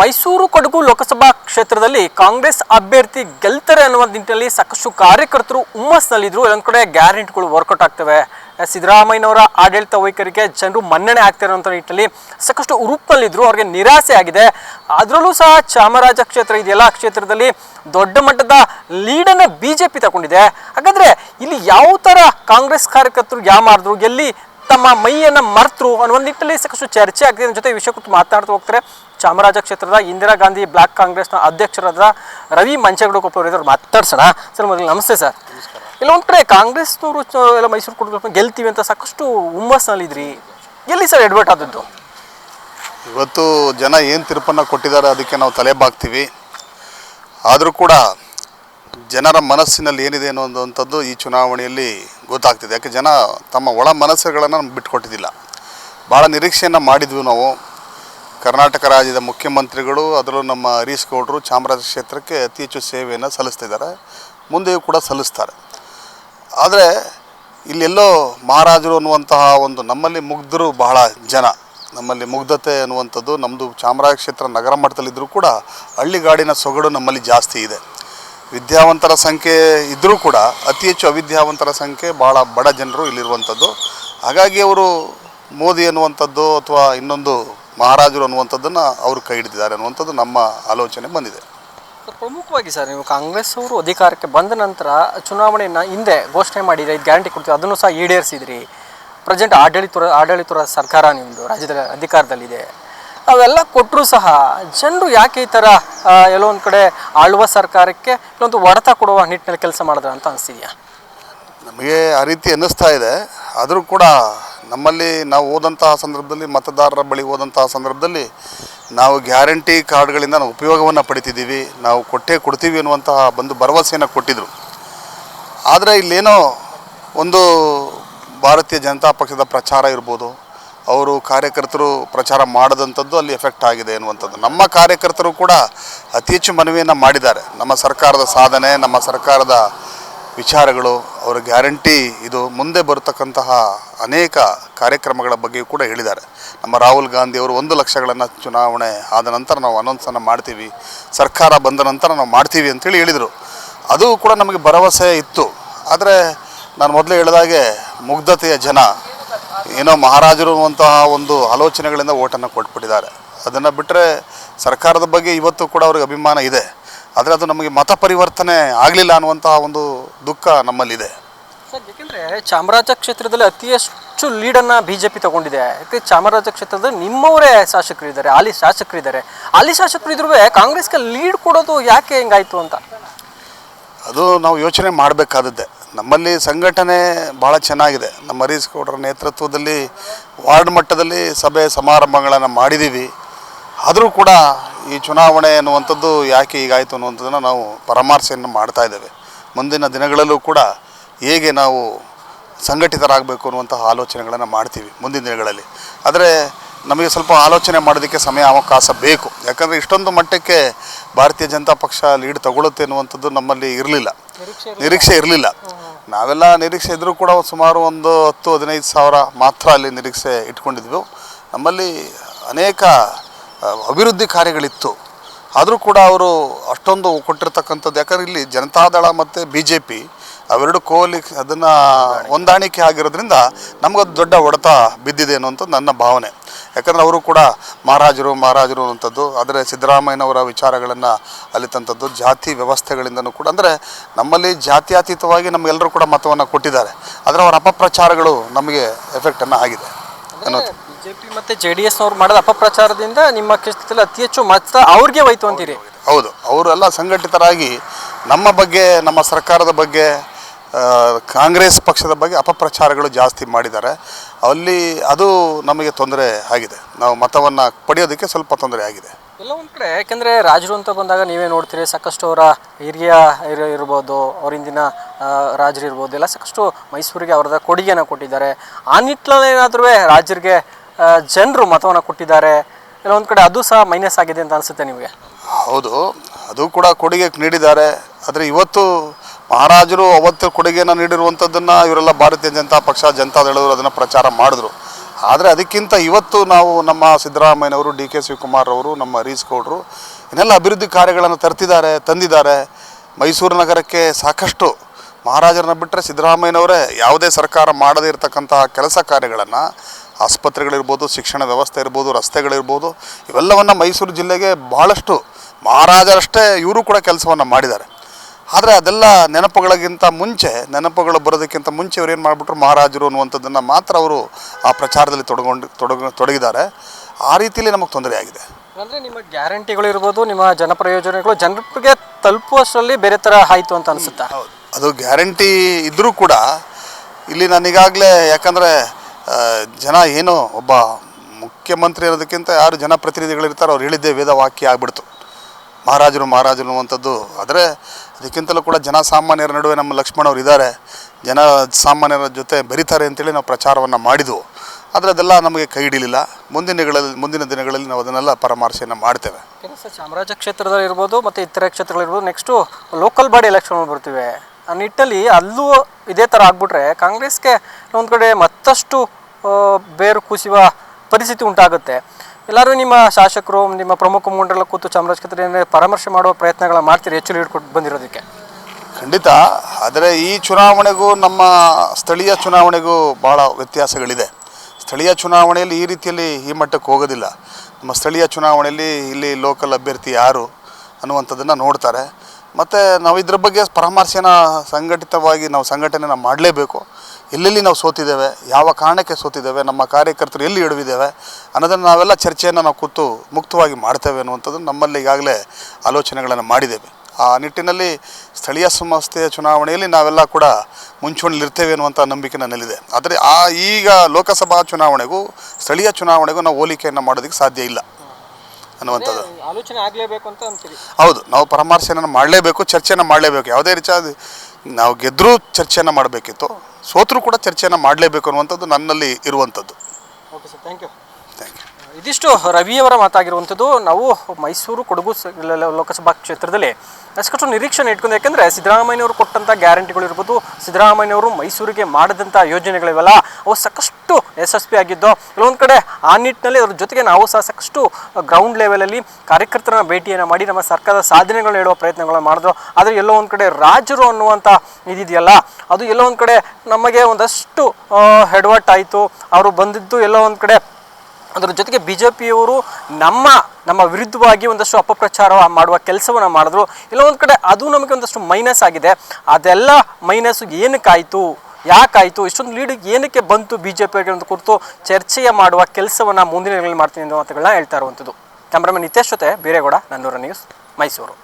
ಮೈಸೂರು ಕೊಡಗು ಲೋಕಸಭಾ ಕ್ಷೇತ್ರದಲ್ಲಿ ಕಾಂಗ್ರೆಸ್ ಅಭ್ಯರ್ಥಿ ಗೆಲ್ತಾರೆ ಅನ್ನುವ ನಿಟ್ಟಿನಲ್ಲಿ ಸಾಕಷ್ಟು ಕಾರ್ಯಕರ್ತರು ಹುಮ್ಮಸ್ನಲ್ಲಿದ್ರು. ಎಲ್ಲೊಂದ್ ಕಡೆ ಗ್ಯಾರಂಟಿಗಳು ವರ್ಕೌಟ್ ಆಗ್ತವೆ ಸಿದ್ದರಾಮಯ್ಯನವರ ಆಡಳಿತ ವೈಖರಿಗೆ ಜನರು ಮನ್ನಣೆ ಆಗ್ತಾರೆ ಅನ್ನೋ ನಿಟ್ಟಿನಲ್ಲಿ ಸಾಕಷ್ಟು ಉರುಪ್ನಲ್ಲಿದ್ರು. ಅವ್ರಿಗೆ ನಿರಾಸೆ ಆಗಿದೆ. ಅದರಲ್ಲೂ ಸಹ ಚಾಮರಾಜ ಕ್ಷೇತ್ರ ಇದೆಯಲ್ಲ? ಕ್ಷೇತ್ರದಲ್ಲಿ ದೊಡ್ಡ ಮಟ್ಟದ ಲೀಡನ್ನು ಬಿ ಜೆ ಪಿ ತಗೊಂಡಿದೆ. ಹಾಗಾದ್ರೆ ಇಲ್ಲಿ ಯಾವ ಥರ ಕಾಂಗ್ರೆಸ್ ಕಾರ್ಯಕರ್ತರು ಯಾಮಾರಿದ್ರು? ಎಲ್ಲಿ ತಮ್ಮ ಮೈಯನ್ನು ಮರ್ತರು ಅನ್ನೋ ಒಂದು ನಿಟ್ಟಿನಲ್ಲಿ ಸಾಕಷ್ಟು ಚರ್ಚೆ ಆಗ್ತಿದೆ. ಜೊತೆ ವಿಷಯ ಕುರಿತು ಮಾತನಾಡ್ತಾ ಹೋಗ್ತಾರೆ. ಚಾಮರಾಜ ಕ್ಷೇತ್ರದ ಇಂದಿರಾ ಗಾಂಧಿ ಬ್ಲಾಕ್ ಕಾಂಗ್ರೆಸ್ನ ಅಧ್ಯಕ್ಷರಾದ ರವಿ ಮಂಚೇಗೌಡ ಅವರಿದ್ರು ಮಾತಾಡ್ಸೋಣ. ಸರ್ ಮೊದಲು ನಮಸ್ತೆ ಸರ್. ಇಲ್ಲ ಒಂದು ಕಡೆ ಕಾಂಗ್ರೆಸ್ನವರು ಎಲ್ಲ ಮೈಸೂರು ಕೂಡ ಗೆಲ್ತೀವಿ ಅಂತ ಸಾಕಷ್ಟು ಹುಮ್ಮಸ್ನಲ್ಲಿದ್ರಿ. ಎಲ್ಲಿ ಸರ್ ಎಡ್ವರ್ಟ್ ಆದದ್ದು? ಇವತ್ತು ಜನ ಏನು ತೀರ್ಪನ್ನು ಕೊಟ್ಟಿದ್ದಾರೆ ಅದಕ್ಕೆ ನಾವು ತಲೆ ಬಾಗ್ತೀವಿ. ಆದರೂ ಕೂಡ ಜನರ ಮನಸ್ಸಿನಲ್ಲಿ ಏನಿದೆ ಅನ್ನೋದಂಥದ್ದು ಈ ಚುನಾವಣೆಯಲ್ಲಿ ಗೊತ್ತಾಗ್ತಿದೆ. ಯಾಕೆ ಜನ ತಮ್ಮ ಒಳ ಮನಸ್ಸುಗಳನ್ನು ನಮ್ಗೆ ಬಿಟ್ಕೊಟ್ಟಿದ್ದಿಲ್ಲ. ಭಾಳ ನಿರೀಕ್ಷೆಯನ್ನು ಮಾಡಿದ್ವಿ ನಾವು. ಕರ್ನಾಟಕ ರಾಜ್ಯದ ಮುಖ್ಯಮಂತ್ರಿಗಳು, ಅದರಲ್ಲೂ ನಮ್ಮ ಹರೀಶ್ ಗೌಡರು ಚಾಮರಾಜ ಕ್ಷೇತ್ರಕ್ಕೆ ಅತಿ ಹೆಚ್ಚು ಸೇವೆಯನ್ನು ಸಲ್ಲಿಸ್ತಿದ್ದಾರೆ. ಮುಂದೆಯೂ ಕೂಡ ಸಲ್ಲಿಸ್ತಾರೆ. ಆದರೆ, ಇಲ್ಲೆಲ್ಲೋ ಮಹಾರಾಜರು ಅನ್ನುವಂತಹ ಒಂದು ನಮ್ಮಲ್ಲಿ ಮುಗ್ಧರು ಬಹಳ ಜನ. ನಮ್ಮಲ್ಲಿ ಮುಗ್ಧತೆ ಅನ್ನುವಂಥದ್ದು ನಮ್ಮದು ಚಾಮರಾಜ ಕ್ಷೇತ್ರ ನಗರ ಮಟ್ಟದಲ್ಲಿದ್ದರೂ ಕೂಡ ಹಳ್ಳಿಗಾಡಿನ ಸೊಗಡು ನಮ್ಮಲ್ಲಿ ಜಾಸ್ತಿ ಇದೆ. ವಿದ್ಯಾವಂತರ ಸಂಖ್ಯೆ ಇದ್ದರೂ ಕೂಡ ಅತಿ ಹೆಚ್ಚು ಅವಿದ್ಯಾವಂತರ ಸಂಖ್ಯೆ ಭಾಳ ಬಡ ಜನರು ಇಲ್ಲಿರುವಂಥದ್ದು. ಹಾಗಾಗಿ ಅವರು ಮೋದಿ ಅನ್ನುವಂಥದ್ದು ಅಥವಾ ಇನ್ನೊಂದು ಮಹಾರಾಜರು ಅನ್ನುವಂಥದ್ದನ್ನು ಅವರು ಕೈ ಹಿಡಿದಿದ್ದಾರೆ ಅನ್ನುವಂಥದ್ದು ನಮ್ಮ ಆಲೋಚನೆ ಬಂದಿದೆ. ಪ್ರಮುಖವಾಗಿ ಸರ್ ನೀವು ಕಾಂಗ್ರೆಸ್ ಅವರು ಅಧಿಕಾರಕ್ಕೆ ಬಂದ ನಂತರ ಚುನಾವಣೆಯನ್ನು ಹಿಂದೆ ಘೋಷಣೆ ಮಾಡಿದ್ರೆ ಇದು ಗ್ಯಾರಂಟಿ ಕೊಡ್ತೀವಿ ಅದನ್ನು ಸಹ ಈಡೇರಿಸಿದ್ರಿ. ಪ್ರೆಸೆಂಟ್ ಆಡಳಿತ ಆಡಳಿತ ಸರ್ಕಾರ ನಿಮ್ಮದು ರಾಜ್ಯದ ಅಧಿಕಾರದಲ್ಲಿದೆ. ಅವೆಲ್ಲ ಕೊಟ್ಟರು ಸಹ ಜನರು ಯಾಕೆ ಈ ಥರ ಎಲ್ಲೋ ಒಂದು ಕಡೆ ಆಳುವ ಸರ್ಕಾರಕ್ಕೆ ಇಲ್ಲೊಂದು ಒಡೆತ ಕೊಡುವ ನಿಟ್ಟಿನಲ್ಲಿ ಕೆಲಸ ಮಾಡಿದ್ರ ಅಂತ ಅನಿಸ್ತಿದ್ಯಾ? ನಮಗೆ ಆ ರೀತಿ ಅನ್ನಿಸ್ತಾ ಇದೆ ಆದರೂ ಕೂಡ ನಮ್ಮಲ್ಲಿ ನಾವು ಹೋದಂತಹ ಸಂದರ್ಭದಲ್ಲಿ, ಮತದಾರರ ಬಳಿ ಹೋದಂತಹ ಸಂದರ್ಭದಲ್ಲಿ ನಾವು ಗ್ಯಾರಂಟಿ ಕಾರ್ಡ್ಗಳಿಂದ ನಾವು ಉಪಯೋಗವನ್ನು ಪಡಿತಿದ್ದೀವಿ. ನಾವು ಕೊಟ್ಟೇ ಕೊಡ್ತೀವಿ ಅನ್ನುವಂತಹ ಒಂದು ಭರವಸೆಯನ್ನು ಕೊಟ್ಟಿದ್ದರು ಆದರೆ ಇಲ್ಲೇನೋ ಒಂದು ಭಾರತೀಯ ಜನತಾ ಪಕ್ಷದ ಪ್ರಚಾರ ಇರ್ಬೋದು, ಅವರು ಕಾರ್ಯಕರ್ತರು ಪ್ರಚಾರ ಮಾಡದಂಥದ್ದು ಅಲ್ಲಿ ಎಫೆಕ್ಟ್ ಆಗಿದೆ ಅನ್ನುವಂಥದ್ದು. ನಮ್ಮ ಕಾರ್ಯಕರ್ತರು ಕೂಡ ಅತಿ ಹೆಚ್ಚು ಮನವಿಯನ್ನು ಮಾಡಿದ್ದಾರೆ. ನಮ್ಮ ಸರ್ಕಾರದ ಸಾಧನೆ, ನಮ್ಮ ಸರ್ಕಾರದ ವಿಚಾರಗಳು, ಅವರ ಗ್ಯಾರಂಟಿ ಇದು ಮುಂದೆ ಬರತಕ್ಕಂತಹ ಅನೇಕ ಕಾರ್ಯಕ್ರಮಗಳ ಬಗ್ಗೆ ಕೂಡ ಹೇಳಿದ್ದಾರೆ. ನಮ್ಮ ರಾಹುಲ್ ಗಾಂಧಿ ಅವರು ಒಂದು ಲಕ್ಷಗಳನ್ನು ಚುನಾವಣೆ ಆದ ನಂತರ ನಾವು ಅನೌನ್ಸನ್ನು ಮಾಡ್ತೀವಿ, ಸರ್ಕಾರ ಬಂದ ನಂತರ ನಾವು ಮಾಡ್ತೀವಿ ಅಂತೇಳಿ ಹೇಳಿದರು. ಅದು ಕೂಡ ನಮಗೆ ಭರವಸೆ ಇತ್ತು. ಆದರೆ ನಾನು ಮೊದಲೇ ಹೇಳಿದಾಗೆ ಮುಗ್ಧತೆಯ ಜನ, ಏನೋ ಮಹಾರಾಜರು ಅಂತಹ ಒಂದು ಆಲೋಚನೆಗಳಿಂದ ಓಟನ್ನು ಕೊಟ್ಬಿಟ್ಟಿದ್ದಾರೆ. ಅದನ್ನು ಬಿಟ್ಟರೆ ಸರ್ಕಾರದ ಬಗ್ಗೆ ಇವತ್ತು ಕೂಡ ಅವ್ರಿಗೆ ಅಭಿಮಾನ ಇದೆ. ಆದರೆ ಅದು ನಮಗೆ ಮತ ಪರಿವರ್ತನೆ ಆಗಲಿಲ್ಲ ಅನ್ನುವಂತಹ ಒಂದು ದುಃಖ ನಮ್ಮಲ್ಲಿದೆ. ಸರ್ ಯಾಕೆಂದ್ರೆ ಚಾಮರಾಜ ಕ್ಷೇತ್ರದಲ್ಲಿ ಅತಿ ಹೆಚ್ಚು ಲೀಡನ್ನ ಬಿಜೆಪಿ ತಗೊಂಡಿದೆ. ಯಾಕೆ ಚಾಮರಾಜ ಕ್ಷೇತ್ರದಲ್ಲಿ ನಿಮ್ಮವರೇ ಶಾಸಕರಿದ್ದಾರೆ ಶಾಸಕರು ಇದ್ದಾರೆ ಹಾಲಿ ಶಾಸಕರು ಇದ್ರೂ ಕಾಂಗ್ರೆಸ್ಗೆ ಲೀಡ್ ಕೊಡೋದು ಯಾಕೆ ಹಿಂಗಾಯ್ತು ಅಂತ? ಅದು ನಾವು ಯೋಚನೆ ಮಾಡಬೇಕಾದದ್ದೇ. ನಮ್ಮಲ್ಲಿ ಸಂಘಟನೆ ಭಾಳ ಚೆನ್ನಾಗಿದೆ. ನಮ್ಮ ಹರೀಶ್ ಗೌಡರ ನೇತೃತ್ವದಲ್ಲಿ ವಾರ್ಡ್ ಮಟ್ಟದಲ್ಲಿ ಸಭೆ ಸಮಾರಂಭಗಳನ್ನು ಮಾಡಿದ್ದೀವಿ ಆದರೂ ಕೂಡ ಈ ಚುನಾವಣೆ ಅನ್ನುವಂಥದ್ದು ಯಾಕೆ ಹೀಗಾಯಿತು ಅನ್ನುವಂಥದ್ದನ್ನು ನಾವು ಪರಾಮರ್ಶೆಯನ್ನು ಮಾಡ್ತಾ ಇದ್ದೇವೆ. ಮುಂದಿನ ದಿನಗಳಲ್ಲೂ ಕೂಡ ಹೇಗೆ ನಾವು ಸಂಘಟಿತರಾಗಬೇಕು ಅನ್ನುವಂತಹ ಆಲೋಚನೆಗಳನ್ನು ಮಾಡ್ತೀವಿ ಮುಂದಿನ ದಿನಗಳಲ್ಲಿ. ಆದರೆ ನಮಗೆ ಸ್ವಲ್ಪ ಆಲೋಚನೆ ಮಾಡೋದಕ್ಕೆ ಸಮಯ ಅವಕಾಶ ಬೇಕು. ಯಾಕಂದರೆ ಇಷ್ಟೊಂದು ಮಟ್ಟಕ್ಕೆ ಭಾರತೀಯ ಜನತಾ ಪಕ್ಷ ಲೀಡ್ ತಗೊಳುತ್ತೆ ಅನ್ನುವಂಥದ್ದು ನಮ್ಮಲ್ಲಿ ಇರಲಿಲ್ಲ. ನಿರೀಕ್ಷೆ ಇರಲಿಲ್ಲ. ನಾವೆಲ್ಲ ನಿರೀಕ್ಷೆ ಇದ್ದರೂ ಕೂಡ ಸುಮಾರು ಒಂದು ಹತ್ತು ಹದಿನೈದು ಸಾವಿರ ಮಾತ್ರ ಅಲ್ಲಿ ನಿರೀಕ್ಷೆ ಇಟ್ಕೊಂಡಿದ್ವು. ನಮ್ಮಲ್ಲಿ ಅನೇಕ ಅಭಿವೃದ್ಧಿ ಕಾರ್ಯಗಳಿತ್ತು. ಆದರೂ ಕೂಡ ಅವರು ಅಷ್ಟೊಂದು ಕೊಟ್ಟಿರ್ತಕ್ಕಂಥದ್ದು ಯಾಕಂದ್ರೆ ಇಲ್ಲಿ ಜನತಾದಳ ಮತ್ತು ಬಿ ಜೆ ಪಿ ಅವೆರಡು ಕೋಲಿ ಅದನ್ನು ಹೊಂದಾಣಿಕೆ ಆಗಿರೋದ್ರಿಂದ ನಮಗದು ದೊಡ್ಡ ಹೊಡೆತ ಬಿದ್ದಿದೆ ಅನ್ನುವಂಥದ್ದು ನನ್ನ ಭಾವನೆ. ಯಾಕಂದರೆ ಅವರು ಕೂಡ ಮಹಾರಾಜರು ಮಹಾರಾಜರು ಅನ್ನೋಂಥದ್ದು ಆದರೆ ಸಿದ್ದರಾಮಯ್ಯನವರ ವಿಚಾರಗಳನ್ನು ಅಲಿತಂಥದ್ದು ಜಾತಿ ವ್ಯವಸ್ಥೆಗಳಿಂದನೂ ಕೂಡ, ಅಂದರೆ ನಮ್ಮಲ್ಲಿ ಜಾತ್ಯಾತೀತವಾಗಿ ನಮಗೆಲ್ಲರೂ ಕೂಡ ಮತವನ್ನು ಕೊಟ್ಟಿದ್ದಾರೆ. ಆದರೆ ಅವರ ಅಪಪ್ರಚಾರಗಳು ನಮಗೆ ಎಫೆಕ್ಟನ್ನು ಆಗಿದೆ ಅನ್ನೋದು ಬಿಜೆಪಿ ಮತ್ತೆ ಜೆ ಡಿ ಎಸ್ನವ್ರು ಮಾಡಿದ ಅಪಪ್ರಚಾರದಿಂದ ನಿಮ್ಮ ಕ್ಷೇತ್ರದಲ್ಲಿ ಅತಿ ಹೆಚ್ಚು ಮತ ಅವ್ರಿಗೆ ಹೋಯ್ತು ಅಂತೀರಿ? ಹೌದು ಅವರೆಲ್ಲ ಸಂಘಟಿತರಾಗಿ ನಮ್ಮ ಬಗ್ಗೆ ನಮ್ಮ ಸರ್ಕಾರದ ಬಗ್ಗೆ ಕಾಂಗ್ರೆಸ್ ಪಕ್ಷದ ಬಗ್ಗೆ ಅಪಪ್ರಚಾರಗಳು ಜಾಸ್ತಿ ಮಾಡಿದ್ದಾರೆ. ಅಲ್ಲಿ ಅದು ನಮಗೆ ತೊಂದರೆ ಆಗಿದೆ. ನಾವು ಮತವನ್ನು ಪಡೆಯೋದಕ್ಕೆ ಸ್ವಲ್ಪ ತೊಂದರೆ ಆಗಿದೆ. ಎಲ್ಲ ಒಂದು ಕಡೆ ಯಾಕೆಂದರೆ ರಾಜರು ಅಂತ ಬಂದಾಗ ನೀವೇ ನೋಡ್ತೀರಿ ಸಾಕಷ್ಟು ಅವರ ಹಿರಿಯ ಇರ ಇರ್ಬೋದು ಅವ್ರ ಹಿಂದಿನ ರಾಜರು ಇರ್ಬೋದು ಎಲ್ಲ ಸಾಕಷ್ಟು ಮೈಸೂರಿಗೆ ಅವರದ ಕೊಡುಗೆಯನ್ನು ಕೊಟ್ಟಿದ್ದಾರೆ. ಆ ನಿಟ್ಟಿನಲ್ಲಿ ಏನಾದರೂ ರಾಜರಿಗೆ ಜನರು ಮತವನ್ನು ಕೊಟ್ಟಿದ್ದಾರೆ. ಒಂದು ಕಡೆ ಅದು ಸಹ ಮೈನಸ್ ಆಗಿದೆ ಅಂತ ಅನಿಸುತ್ತೆ ನಿಮಗೆ? ಹೌದು, ಅದು ಕೂಡ ಕೊಡುಗೆ ನೀಡಿದ್ದಾರೆ. ಆದರೆ ಇವತ್ತು ಮಹಾರಾಜರು ಅವತ್ತು ಕೊಡುಗೆಯನ್ನು ನೀಡಿರುವಂಥದ್ದನ್ನು ಇವರೆಲ್ಲ ಭಾರತೀಯ ಜನತಾ ಪಕ್ಷ ಜನತಾದಳವರು ಅದನ್ನು ಪ್ರಚಾರ ಮಾಡಿದ್ರು. ಆದರೆ ಅದಕ್ಕಿಂತ ಇವತ್ತು ನಾವು ನಮ್ಮ ಸಿದ್ದರಾಮಯ್ಯನವರು, ಡಿ ಕೆ ಶಿವಕುಮಾರ್ ಅವರು, ನಮ್ಮ ಹರೀಶ್ ಗೌಡರು ಇನ್ನೆಲ್ಲ ಅಭಿವೃದ್ಧಿ ಕಾರ್ಯಗಳನ್ನು ತರ್ತಿದ್ದಾರೆ, ತಂದಿದ್ದಾರೆ. ಮೈಸೂರು ನಗರಕ್ಕೆ ಸಾಕಷ್ಟು ಮಹಾರಾಜರನ್ನ ಬಿಟ್ಟರೆ ಸಿದ್ದರಾಮಯ್ಯನವರೇ ಯಾವುದೇ ಸರ್ಕಾರ ಮಾಡದೇ ಇರತಕ್ಕಂತಹ ಕೆಲಸ ಕಾರ್ಯಗಳನ್ನು ಆಸ್ಪತ್ರೆಗಳಿರ್ಬೋದು ಶಿಕ್ಷಣ ವ್ಯವಸ್ಥೆ ಇರ್ಬೋದು ರಸ್ತೆಗಳಿರ್ಬೋದು ಇವೆಲ್ಲವನ್ನು ಮೈಸೂರು ಜಿಲ್ಲೆಗೆ ಭಾಳಷ್ಟು ಮಹಾರಾಜರಷ್ಟೇ ಇವರು ಕೂಡ ಕೆಲಸವನ್ನು ಮಾಡಿದ್ದಾರೆ. ಆದರೆ ಅದೆಲ್ಲ ನೆನಪುಗಳಿಗಿಂತ ಮುಂಚೆ ನೆನಪುಗಳು ಬರೋದಕ್ಕಿಂತ ಮುಂಚೆ ಅವ್ರು ಏನು ಮಾಡಿಬಿಟ್ರು ಮಹಾರಾಜರು ಅನ್ನುವಂಥದ್ದನ್ನು ಮಾತ್ರ ಅವರು ಆ ಪ್ರಚಾರದಲ್ಲಿ ತೊಡಗೊಂಡು ತೊಡಗ ತೊಡಗಿದ್ದಾರೆ. ಆ ರೀತಿಯಲ್ಲಿ ನಮಗೆ ತೊಂದರೆ ಆಗಿದೆ. ಅಂದರೆ ನಿಮ್ಮ ಗ್ಯಾರಂಟಿಗಳು ಇರ್ಬೋದು ನಿಮ್ಮ ಜನಪ್ರಯೋಜನೆಗಳು ಜನರಿಗೆ ತಲುಪುವಷ್ಟರಲ್ಲಿ ಬೇರೆ ಥರ ಆಯಿತು ಅಂತ ಅನಿಸುತ್ತೆ? ಅದು ಗ್ಯಾರಂಟಿ ಇದ್ದರೂ ಕೂಡ ಇಲ್ಲಿ ನಾನೀಗಾಗಲೇ ಯಾಕಂದರೆ ಜನ ಏನು ಒಬ್ಬ ಮುಖ್ಯಮಂತ್ರಿ ಇರೋದಕ್ಕಿಂತ ಯಾರು ಜನಪ್ರತಿನಿಧಿಗಳಿರ್ತಾರೋ ಅವ್ರು ಹೇಳಿದ್ದೇ ವೇದ ವಾಕ್ಯ ಆಗ್ಬಿಡ್ತು. ಮಹಾರಾಜರು ಮಹಾರಾಜರು ಅನ್ನುವಂಥದ್ದು. ಆದರೆ ಅದಕ್ಕಿಂತಲೂ ಕೂಡ ಜನಸಾಮಾನ್ಯರ ನಡುವೆ ನಮ್ಮ ಲಕ್ಷ್ಮಣವ್ರು ಇದ್ದಾರೆ. ಜನ ಸಾಮಾನ್ಯರ ಜೊತೆ ಬರೀತಾರೆ ಅಂತೇಳಿ ನಾವು ಪ್ರಚಾರವನ್ನು ಮಾಡಿದ್ವು. ಆದರೆ ಅದೆಲ್ಲ ನಮಗೆ ಕೈ ಹಿಡಿಲಿಲ್ಲ. ಮುಂದಿನ ಮುಂದಿನ ದಿನಗಳಲ್ಲಿ ನಾವು ಅದನ್ನೆಲ್ಲ ಪರಾಮರ್ಶೆಯನ್ನು ಮಾಡ್ತೇವೆ. ಚಾಮರಾಜ ಕ್ಷೇತ್ರದಲ್ಲಿ ಇರ್ಬೋದು ಮತ್ತು ಇತರ ಕ್ಷೇತ್ರಗಳಿರ್ಬೋದು. ನೆಕ್ಸ್ಟು ಲೋಕಲ್ ಬಾಡಿ ಎಲೆಕ್ಷನ್ ಬರ್ತಿವೆ. ಆ ನಿಟ್ಟಲ್ಲಿ ಅಲ್ಲೂ ಇದೇ ಥರ ಆಗ್ಬಿಟ್ರೆ ಕಾಂಗ್ರೆಸ್ಗೆ ಒಂದು ಕಡೆ ಮತ್ತಷ್ಟು ಬೇರು ಕುಸಿಯುವ ಪರಿಸ್ಥಿತಿ ಉಂಟಾಗುತ್ತೆ. ಎಲ್ಲರೂ ನಿಮ್ಮ ಶಾಸಕರು, ನಿಮ್ಮ ಪ್ರಮುಖ ಮುಂಡಲ ಕೂತು ಚಾಮರಾಜ ಕ್ಷೇತ್ರದಲ್ಲಿ ಪರಾಮರ್ಶೆ ಮಾಡುವ ಪ್ರಯತ್ನಗಳ ಮಾಡ್ತೀರಿ ಹೆಚ್ಚು ಹಿಡ್ಕೊಟ್ಟು ಬಂದಿರೋದಕ್ಕೆ? ಖಂಡಿತ. ಆದರೆ ಈ ಚುನಾವಣೆಗೂ ನಮ್ಮ ಸ್ಥಳೀಯ ಚುನಾವಣೆಗೂ ಭಾಳ ವ್ಯತ್ಯಾಸಗಳಿದೆ. ಸ್ಥಳೀಯ ಚುನಾವಣೆಯಲ್ಲಿ ಈ ರೀತಿಯಲ್ಲಿ ಈ ಮಟ್ಟಕ್ಕೆ ಹೋಗೋದಿಲ್ಲ. ನಮ್ಮ ಸ್ಥಳೀಯ ಚುನಾವಣೆಯಲ್ಲಿ ಇಲ್ಲಿ ಲೋಕಲ್ ಅಭ್ಯರ್ಥಿ ಯಾರು ಅನ್ನುವಂಥದ್ದನ್ನು ನೋಡ್ತಾರೆ. ಮತ್ತು ನಾವು ಇದ್ರ ಬಗ್ಗೆ ಪರಾಮರ್ಶೆನ ಸಂಘಟಿತವಾಗಿ ನಾವು ಸಂಘಟನೆನ ಮಾಡಲೇಬೇಕು. ಎಲ್ಲೆಲ್ಲಿ ನಾವು ಸೋತಿದ್ದೇವೆ, ಯಾವ ಕಾರಣಕ್ಕೆ ಸೋತಿದ್ದೇವೆ, ನಮ್ಮ ಕಾರ್ಯಕರ್ತರು ಎಲ್ಲಿ ಇಡುವಿದ್ದೇವೆ ಅನ್ನೋದನ್ನು ನಾವೆಲ್ಲ ಚರ್ಚೆಯನ್ನು ನಾವು ಕೂತು ಮುಕ್ತವಾಗಿ ಮಾಡ್ತೇವೆ ಅನ್ನುವಂಥದ್ದು ನಮ್ಮಲ್ಲಿ ಈಗಾಗಲೇ ಆಲೋಚನೆಗಳನ್ನು ಮಾಡಿದ್ದೇವೆ. ಆ ನಿಟ್ಟಿನಲ್ಲಿ ಸ್ಥಳೀಯ ಸಂಸ್ಥೆಯ ಚುನಾವಣೆಯಲ್ಲಿ ನಾವೆಲ್ಲ ಕೂಡ ಮುಂಚೂಣಿಲಿರ್ತೇವೆ ಅನ್ನುವಂಥ ನಂಬಿಕೆ ನನ್ನಲ್ಲಿದೆ. ಆದರೆ ಆ ಈಗ ಲೋಕಸಭಾ ಚುನಾವಣೆಗೂ, ಸ್ಥಳೀಯ ಚುನಾವಣೆಗೂ ನಾವು ಹೋಲಿಕೆಯನ್ನು ಮಾಡೋದಕ್ಕೆ ಸಾಧ್ಯ ಇಲ್ಲ. ಅನ್ನುವಂಥದ್ದು. ಆಲೋಚನೆ ಆಗಲೇಬೇಕು ಅಂತ ಅಂತೀರಿ. ಹೌದು ನಾವು ಪರಾಮರ್ಶೆಯನ್ನು ಮಾಡಲೇಬೇಕು ಚರ್ಚೆನ ಮಾಡಲೇಬೇಕು. ಯಾವುದೇ ರೀತಿಯಾದ ನಾವು ಗೆದ್ದರೂ ಚರ್ಚೆಯನ್ನು ಮಾಡಬೇಕಿತ್ತು ಸೋತರೂ ಕೂಡ ಚರ್ಚೆಯನ್ನು ಮಾಡಲೇಬೇಕು ಅನ್ನುವಂಥದ್ದು ನನ್ನಲ್ಲಿ ಇರುವಂಥದ್ದು. Okay sir thank you thank you ಇದಿಷ್ಟು ರವಿಯವರ ಮಾತಾಗಿರುವಂಥದ್ದು. ನಾವು ಮೈಸೂರು ಕೊಡಗು ಲೋಕಸಭಾ ಕ್ಷೇತ್ರದಲ್ಲಿ ಅಷ್ಟು ನಿರೀಕ್ಷಣೆ ಇಟ್ಕೊಂಡು, ಯಾಕೆಂದರೆ ಸಿದ್ದರಾಮಯ್ಯವರು ಕೊಟ್ಟಂಥ ಗ್ಯಾರಂಟಿಗಳಿರ್ಬೋದು ಸಿದ್ದರಾಮಯ್ಯವರು ಮೈಸೂರಿಗೆ ಮಾಡಿದಂಥ ಯೋಜನೆಗಳಿವೆಲ್ಲ, ಅವು ಸಾಕಷ್ಟು ಯಶಸ್ವಿ ಆಗಿದ್ದು, ಕೆಲವೊಂದು ಕಡೆ ಆ ನಿಟ್ಟಿನಲ್ಲಿ ಅದ್ರ ಜೊತೆಗೆ ನಾವು ಸಹ ಸಾಕಷ್ಟು ಗ್ರೌಂಡ್ ಲೆವೆಲಲ್ಲಿ ಕಾರ್ಯಕರ್ತರನ್ನ ಭೇಟಿಯನ್ನು ಮಾಡಿ, ನಮ್ಮ ಸರ್ಕಾರದ ಸಾಧನೆಗಳನ್ನ ಹೇಳುವ ಪ್ರಯತ್ನಗಳನ್ನ ಮಾಡಿದ್ರು. ಆದರೆ ಎಲ್ಲೋ ಒಂದು ಕಡೆ ರಾಜರು ಅನ್ನುವಂಥ ಇದಿದೆಯಲ್ಲ, ಅದು ಎಲ್ಲೋ ಒಂದು ಕಡೆ ನಮಗೆ ಒಂದಷ್ಟು ಹೆಡ್ವಟ್ಟಾಯಿತು ಅವರು ಬಂದಿದ್ದು ಎಲ್ಲೋ ಒಂದು ಕಡೆ ಅದರ ಜೊತೆಗೆ ಬಿ ಜೆ ಪಿಯವರು ನಮ್ಮ ನಮ್ಮ ವಿರುದ್ಧವಾಗಿ ಒಂದಷ್ಟು ಅಪಪ್ರಚಾರ ಮಾಡುವ ಕೆಲಸವನ್ನು ಮಾಡಿದ್ರು. ಇಲ್ಲ ಒಂದು ಕಡೆ ಅದು ನಮಗೆ ಒಂದಷ್ಟು ಮೈನಸ್ ಆಗಿದೆ. ಅದೆಲ್ಲ ಮೈನಸ್ ಏನಕ್ಕಾಯಿತು? ಯಾಕಾಯಿತು? ಇಷ್ಟೊಂದು ಲೀಡ್ ಏನಕ್ಕೆ ಬಂತು ಬಿ ಜೆ ಪಿಯವರಿಗೆ ಅಂತ ಕುರಿತು ಚರ್ಚೆಯ ಮಾಡುವ ಕೆಲಸವನ್ನು ಮುಂದಿನ ದಿನಗಳಲ್ಲಿ ಮಾಡ್ತೀನಿ ಅನ್ನೋ ಮಾತುಗಳನ್ನ ಹೇಳ್ತಾ ಇರುವಂಥದ್ದು. ಕ್ಯಾಮ್ರಾಮನ್ ನಿತೇಶ್ ಜೊತೆ ಬೇರೆಗೌಡ, ನನ್ನೂರ ನ್ಯೂಸ್ ಮೈಸೂರು.